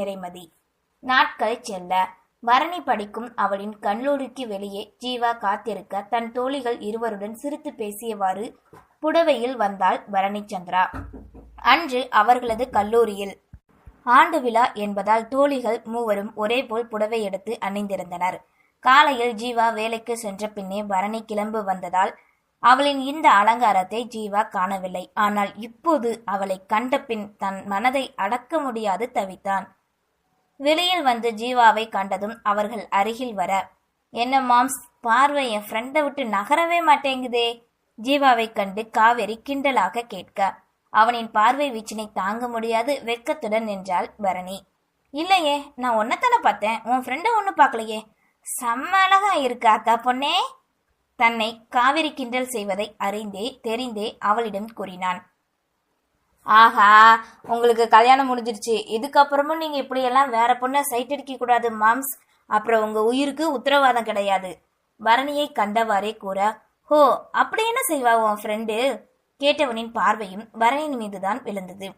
நிறைமதி. நாட்கள் செல்ல பரணி படிக்கும் அவளின் கல்லூரிக்கு வெளியே ஜீவா காத்திருக்க தன் தோழிகள் இருவருடன் சிரித்து பேசியவாறு புடவையில் வந்தாள் பரணி சந்திரா அன்று அவர்களது கல்லூரியில் ஆண்டு விழா என்பதால் தோழிகள் மூவரும் ஒரே போல் புடவை எடுத்து அணிந்திருந்தனர். காலையில் ஜீவா வேலைக்கு சென்ற பின்னே பரணி கிளம்பு வந்ததால் அவளின் இந்த அலங்காரத்தை ஜீவா காணவில்லை. ஆனால் இப்போது அவளை கண்டபின் தன் மனதை அடக்க முடியாது தவித்தான். வெளியில் வந்து ஜீவாவை கண்டதும் அவர்கள் அருகில் வர என்ன மாம்ஸ் பார்வை என் ஃப்ரெண்டை விட்டு நகரவே மாட்டேங்குதே? ஜீவாவை கண்டு காவேரி கிண்டலாக கேட்க அவனின் பார்வை வீச்சினை தாங்க முடியாது வெட்கத்துடன் நின்றாள் பரணி. இல்லையே நான் ஒன்னத்தானே பார்த்தேன் உன் ஃப்ரெண்டை ஒன்றும் பார்க்கலையே. செம்ம அழகா இருக்கா அக்கா பொண்ணே. தன்னை காவிரி கிண்டல் செய்வதை அறிந்தே தெரிந்தே அவளிடம் கூறினான். ஆஹா உங்களுக்கு கல்யாணம் முடிஞ்சிருச்சு. இதுக்கப்புறமும் நீங்க இப்படியெல்லாம் வேற பொண்ணை சைட் அடிக்க கூடாது மாம்ஸ். அப்புறம் உங்க உயிருக்கு உத்தரவாதம் கிடையாது. பரணியை கண்டவாறே கூற ஹோ அப்படி என்ன செய்வா உன் ஃப்ரெண்டு கேட்டவனின் பார்வையும் பரணியின் மீதுதான் விழுந்தது.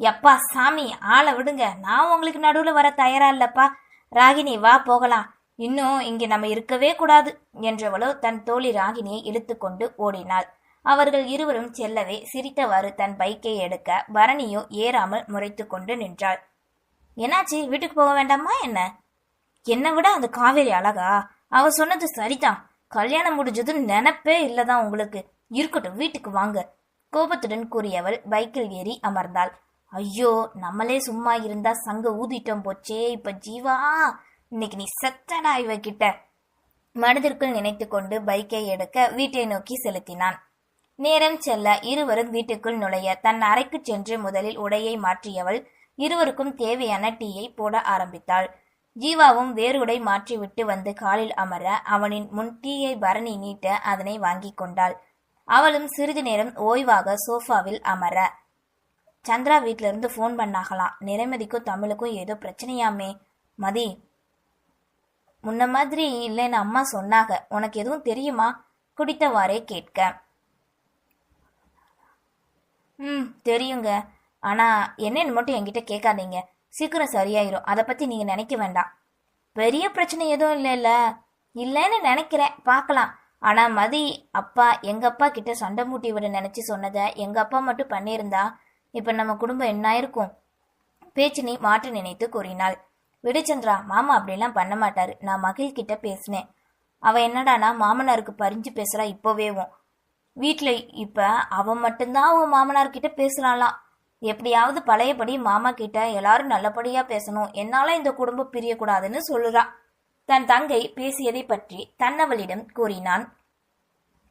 எப்பா சாமி ஆளை விடுங்க. நான் உங்களுக்கு நடுவுல வர தயாரா இல்லப்பா. ராகினி வா போகலாம். இன்னும் இங்கே நம்ம இருக்கவே கூடாது. என்றவளோ தன் தோழி ராகினியை இழுத்துக்கொண்டு ஓடினாள். அவர்கள் இருவரும் செல்லவே சிரித்தவாறு தன் பைக்கை எடுக்க பரணியோ ஏறாமல் முறைத்து கொண்டு நின்றாள். என்னாச்சு? வீட்டுக்கு போக வேண்டாமா என்ன? என்னை விட அந்த காவேரி அழகா? அவ சொன்னது சரிதான். கல்யாணம் முடிஞ்சது நினப்பே இல்லதான் உங்களுக்கு. இருக்கட்டும் வீட்டுக்கு வாங்க. கோபத்துடன் கூறியவள் பைக்கில் ஏறி அமர்ந்தாள். ஐயோ நம்மளே சும்மா இருந்தா சங்க ஊதிட்டோம் போச்சே இப்ப ஜீவா. இன்னைக்கு நீ செத்தடா இவகிட்ட. மனதிற்குள் நினைத்து கொண்டு பைக்கை எடுக்க வீட்டை நோக்கி செலுத்தினான். நேரம் செல்ல இருவரும் வீட்டுக்குள் நுழைய தன் அறைக்கு சென்று முதலில் உடையை மாற்றியவள் இருவருக்கும் தேவையான டீயை போட ஆரம்பித்தாள். ஜீவாவும் வேறு உடை மாற்றிவிட்டு வந்து காலில் அமர அவனின் முன் டீயை பரணி நீட்ட அதனை வாங்கிக் கொண்டாள். அவளும் சிறிது நேரம் ஓய்வாக சோஃபாவில் அமர சந்திரா வீட்டிலிருந்து ஃபோன் பண்ணாகலாம் நிலைமதிக்கும் தமிழுக்கும் ஏதோ பிரச்சனையாமே. மதி முன்ன மாதிரி இல்லைன்னு அம்மா சொன்னாங்க. உனக்கு எதுவும் தெரியுமா? குடித்தவாறே கேட்க ம் தெரியுங்க. ஆனா என்னன்னு மட்டும் என்கிட்ட கேட்காதீங்க. சீக்கிரம் சரியாயிரும். அதை பத்தி நீங்க நினைக்க வேண்டாம். பெரிய பிரச்சனை எதுவும் இல்லைல்ல? இல்லைன்னு நினைக்கிறேன். பார்க்கலாம். ஆனா மதி அப்பா எங்க அப்பா கிட்ட சண்டை மூட்டி விட நினைச்சு சொன்னதை எங்க அப்பா மட்டும் பண்ணியிருந்தா இப்ப நம்ம குடும்பம் என்ன இருக்கும் பேச்சினை மாற்ற நினைத்து கூறினாள். விடுச்சந்திரா மாமா அப்படிலாம் பண்ண மாட்டாரு. நான் மகிழ் கிட்ட பேசினேன். அவ என்னடானா மாமனாருக்கு பறிஞ்சு பேசுறா இப்போவேவும் வீட்டில் இப்ப அவன் மட்டும்தான் அவன் மாமனார் கிட்ட பேசுறாளாம். எப்படியாவது பழையபடி மாமா கிட்ட எல்லாரும் நல்லபடியா பேசணும். என்னால இந்த குடும்பம் பிரியக்கூடாதுன்னு சொல்லுறா தன் தங்கை பேசியதை பற்றி தன்னவளிடம் கூறினான்.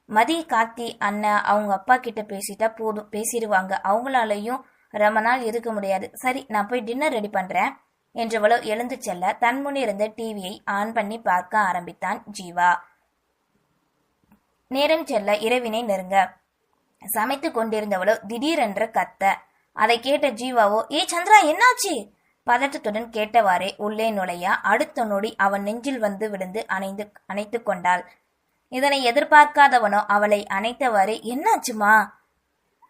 மதி காத்தி அண்ணன் அவங்க அப்பா கிட்ட பேசிட்டா போதும். பேசிடுவாங்க. அவங்களாலையும் ரொம்ப நாள் இருக்க முடியாது. சரி நான் போய் டின்னர் ரெடி பண்றேன் என்றவளோ எழுந்து செல்ல தன் முன் இருந்த டிவியை ஆன் பண்ணி பார்க்க ஆரம்பித்தான் ஜீவா. நேரம் செல்ல இரவினை நெருங்க. சமைத்து கொண்டிருந்தவளோ திடீரென்ற கத்த. அதை கேட்ட ஜீவாவோ ஏ சந்திரா என்னாச்சு? பதட்டத்துடன் கேட்டவாறே உள்ளே நுழைய அடுத்த நொடி அவன் நெஞ்சில் வந்து விழுந்து அணைந்து அணைத்து கொண்டாள். இதனை எதிர்பார்க்காதவனோ அவளை அணைத்தவாறே என்னாச்சுமா?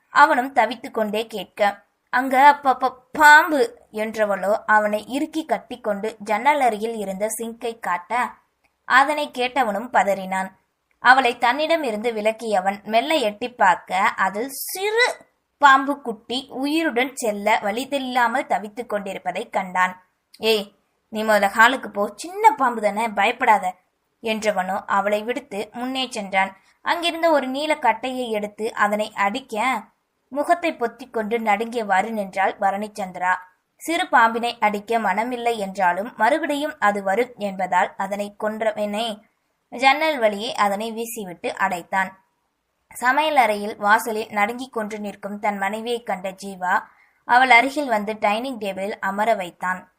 அவனும் தவித்து கொண்டே கேட்க அங்க அப்பப்ப பாம்பு என்றவளோ அவனை இறுக்கி கட்டிக்கொண்டு ஜன்னல் அருகில் இருந்த சிங்கை காட்ட அதனை கேட்டவனும் பதறினான். அவளை தன்னிடம் இருந்து விலக்கியவன் மெல்ல எட்டி பார்க்க அதில் சிறு பாம்பு குட்டி உயிருடன் செல்ல வழிதெல்லாமல் தவித்துக் கொண்டிருப்பதை கண்டான். ஏய் நீ முதல்ல ஹாலுக்கு போ. சின்ன பாம்பு தானே. பயப்படாத என்றவனோ அவளை விடுத்து முன்னே சென்றான். அங்கிருந்த ஒரு நீல கட்டையை எடுத்து அதனை அடிக்க முகத்தை பொத்திக் கொண்டு நடுங்கியவாறு நின்றாள் பரணிச்சந்திரா. சிறு பாம்பினை அடிக்க மனமில்லை என்றாலும் மறுபடியும் அது வரும் என்பதால் அதனை கொன்றவனே ஜன்னல் வழியே அதனை வீசிவிட்டு அடைத்தான். சமையல் அறையில் வாசலில் நடுங்கிக் கொன்று நிற்கும் தன் மனைவியைக் கண்ட ஜீவா அவள் அருகில் வந்து டைனிங் டேபிளில் அமர வைத்தான்.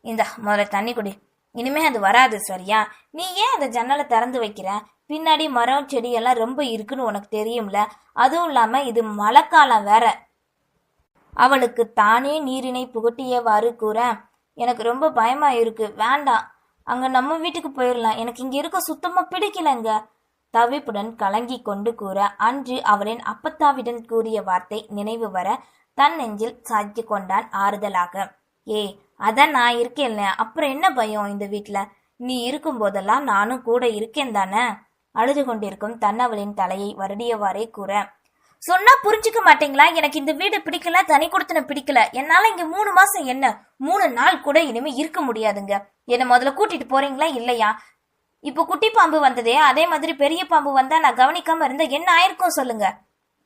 இந்த முதல்ல தண்ணி குடி. இனிமே அது வராது சரியா? நீ ஏன் அந்த ஜன்னலை திறந்து வைக்கிற? பின்னாடி மரம் செடியெல்லாம் ரொம்ப இருக்குன்னு உனக்கு தெரியும்ல. அதுவும் இல்லாம இது மழைக்காலம் வேற. அவளுக்கு தானே நீரினை புகட்டியவாறு கூற? எனக்கு ரொம்ப பயமா இருக்கு. வேண்டாம். அங்க நம்ம வீட்டுக்கு போயிடலாம் எனக்கு இங்க இருக்க சுத்தமா பிடிக்கலங்க. தவிப்புடன் கலங்கி கொண்டு கூற அன்று அவளின் அப்பத்தாவிடன் கூறிய வார்த்தை நினைவு வர தன் நெஞ்சில் சாய்த்து கொண்டான் ஆறுதலாக. ஏ அதான் நான் இருக்கேன்ல. அப்புறம் என்ன பயம் இந்த வீட்ல? நீ இருக்கும் போதெல்லாம் நானும் கூட இருக்கேன் தானே? அழுது கொண்டிருக்கும் தன்னவளின் தலையை வருடியவாறே கூற சொன்னா புரிஞ்சுக்க மாட்டீங்களா? எனக்கு இந்த வீடு பிடிக்கல தனி கொடுத்தன பிடிக்கல. என்னால இங்க மூணு மாசம் என்ன? மூணு நாள் கூட இனிமே இருக்க முடியாதுங்க. என்ன முதல்ல கூட்டிட்டு போறீங்களா இல்லையா? இப்போ குட்டி பாம்பு வந்ததே அதே மாதிரி பெரிய பாம்பு வந்தா நான் கவனிக்காம இருந்தா என்ன ஆயிருக்கும் சொல்லுங்க.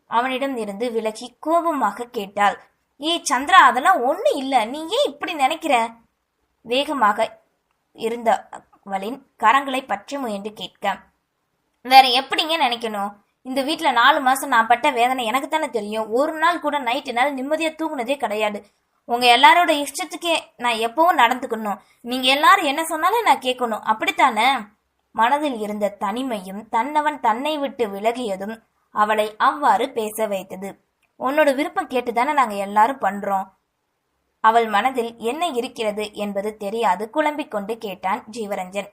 அவனிடம் இருந்து விலகி கோபமாக கேட்டாள். ஏய் சந்திரா அதெல்லாம் ஒண்ணு இல்ல. நீ ஏன் இப்படி நினைக்கிற? வேகமாக இருந்தவளின் கரங்களை பற்றி முயன்று கேட்க. வேற எப்படிங்க நினைக்கணும்? இந்த வீட்டில் நாலு மாதம் நான் பட்ட வேதனை எனக்கு தானே தெரியும். ஒரு நாள் கூட நைட்டு நாள் நிம்மதியாக தூங்குனதே கிடையாது. உங்கள் எல்லாரோட இஷ்டத்துக்கே நான் எப்பவும் நடந்துக்கணும். நீங்கள் எல்லாரும் என்ன சொன்னாலும் நான் கேட்கணும். அப்படித்தானே? மனதில் இருந்த தனிமையும் தன்னவன் தன்னை விட்டு விலகியதும் அவளை அவ்வாறு பேச வைத்தது. உன்னோட விருப்பம் கேட்டுதானே நாங்க எல்லாரும் பண்றோம். அவள் மனதில் என்ன இருக்கிறது என்பது தெரியாது. குழம்பிக் கொண்டு கேட்டான் ஜீவரஞ்சன்.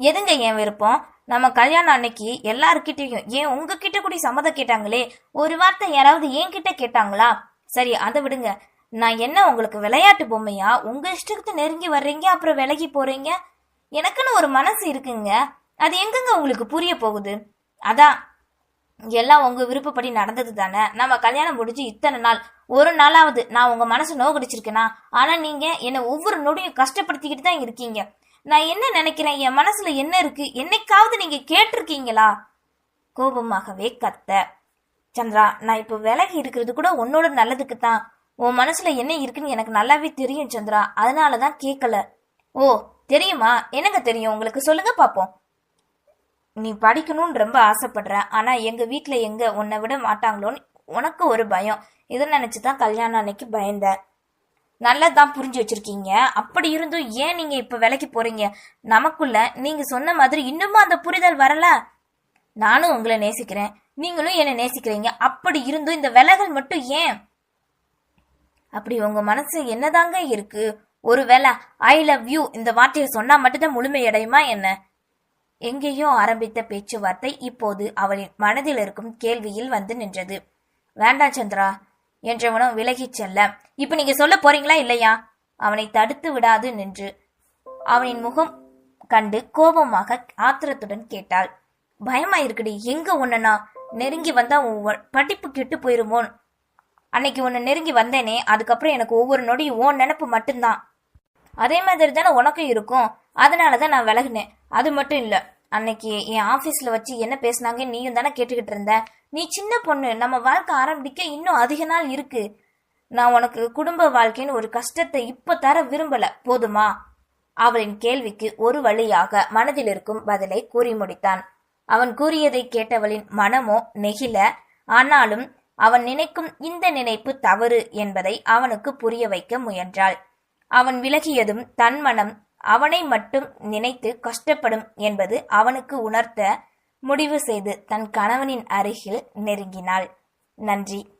எதுங்க என் விருப்பம்? நம்ம கல்யாணம் அன்னைக்கு எல்லாருக்கிட்டையும் ஏன் உங்ககிட்ட கூட சம்மதம் கேட்டாங்களே? ஒரு வார்த்தை யாராவது என்கிட்ட கேட்டாங்களா? சரி அதை விடுங்க. நான் என்ன உங்களுக்கு விளையாட்டு பொம்மையா? உங்க இஷ்டத்துக்கு நெருங்கி வர்றீங்க அப்புறம் விலகி போறீங்க? எனக்குன்னு ஒரு மனசு இருக்குங்க. அது எங்கங்க உங்களுக்கு புரிய போகுது? அதான் எல்லாம் உங்க விருப்பப்படி நடந்தது தானே? நம்ம கல்யாணம் முடிஞ்சு இத்தனை நாள். ஒரு நாளாவது நான் உங்க மனசு நோகடிச்சிருக்கேனா? ஆனா நீங்க என்னை ஒவ்வொரு நொடியும் கஷ்டப்படுத்திக்கிட்டு தான் இருக்கீங்க. நான் என்ன நினைக்கிறேன்? என் மனசுல என்ன இருக்கு? என்னைக்காவது நீங்க கேட்டிருக்கீங்களா? கோபமாகவே கத்த. சந்திரா நான் இப்போ விலகி இருக்கிறது கூட உன்னோட நல்லதுக்கு தான். உன் மனசுல என்ன இருக்குன்னு எனக்கு நல்லாவே தெரியும் சந்திரா. அதனால தான் கேட்கல ஓ தெரியுமா? என்னங்க தெரியும்? உங்களுக்கு சொல்லுங்க பாப்போம். நீ படிக்கணும்னு ரொம்ப ஆசைப்படுற. ஆனா எங்க வீட்டுல எங்க உன்னை விட மாட்டாங்களோன்னு உனக்கு ஒரு பயம். இதை நினைச்சுதான் கல்யாணம் அன்னைக்கு பயந்தேன் நல்லதான் புரிஞ்சு வச்சிருக்கீங்க. அப்படி இருந்தும் ஏன் நீங்க இப்ப விலைக்கு போறீங்க? நமக்குள்ள நீங்க சொன்ன மாதிரி இன்னுமா அந்த புரிதல் வரல. நானும் உங்களை நேசிக்கிறேன். நீங்களும் என்னை நேசிக்கிறீங்க. அப்படி இருந்தும் இந்த விலகல் மட்டும் ஏன்? அப்படி உங்க மனசு என்னதாங்க இருக்கு? ஒருவேளை ஐ லவ் யூ இந்த வார்த்தையை சொன்னா மட்டும்தான் முழுமையடையுமா என்ன? எங்கேயோ ஆரம்பித்த பேச்சுவார்த்தை இப்போது அவளின் மனதில் இருக்கும் கேள்வியில் வந்து நின்றது. வேண்டாம் சந்திரா. என்றவனும் விலகிச் செல்ல இப்ப நீங்க சொல்ல போறீங்களா இல்லையா? அவனை தடுத்து விடாது நின்று அவனின் முகம் கண்டு கோபமாக ஆத்திரத்துடன் கேட்டாள். பயமா இருக்குடி எங்க உன்னனா நெருங்கி வந்தா உன் படிப்பு கெட்டு போயிருமோன்? அன்னைக்கு உன்னை நெருங்கி வந்தேனே அதுக்கப்புறம் எனக்கு ஒவ்வொரு நொடியும் உன் நினப்பு மட்டும்தான். அதே மாதிரி தானே உனக்கும் இருக்கும். அதனால தான் நான் விலகினேன். அது மட்டும் இல்ல அன்னைக்கு என் ஆபீஸ்ல வச்சு என்ன பேசினாங்க நீயும் தானே கேட்டுக்கிட்டு இருந்த? நீ சின்ன பொண்ணு நம்ம வாழ்க்கை ஆரம்பிக்க இன்னும் அதிக நாள் இருக்கு. நான் உனக்கு குடும்ப வாழ்க்கைன்னு ஒரு கஷ்டத்தை இப்ப தர விரும்பல போதுமா? அவளின் கேள்விக்கு ஒரு வழியாக மனதில் இருக்கும் பதிலை கூறி முடித்தான். அவன் கூறியதை கேட்டவளின் மனமோ நெகிழ ஆனாலும் அவன் நினைக்கும் இந்த நினைப்பு தவறு என்பதை அவனுக்கு புரிய வைக்க முயன்றாள். அவன் விலகியதும் தன் மனம் அவனை மட்டும் நினைத்து கஷ்டப்படும் என்பது அவனுக்கு உணர்த்த முடிவு செய்து தன் கணவனின் அருகில் நெருங்கினாள். நன்றி.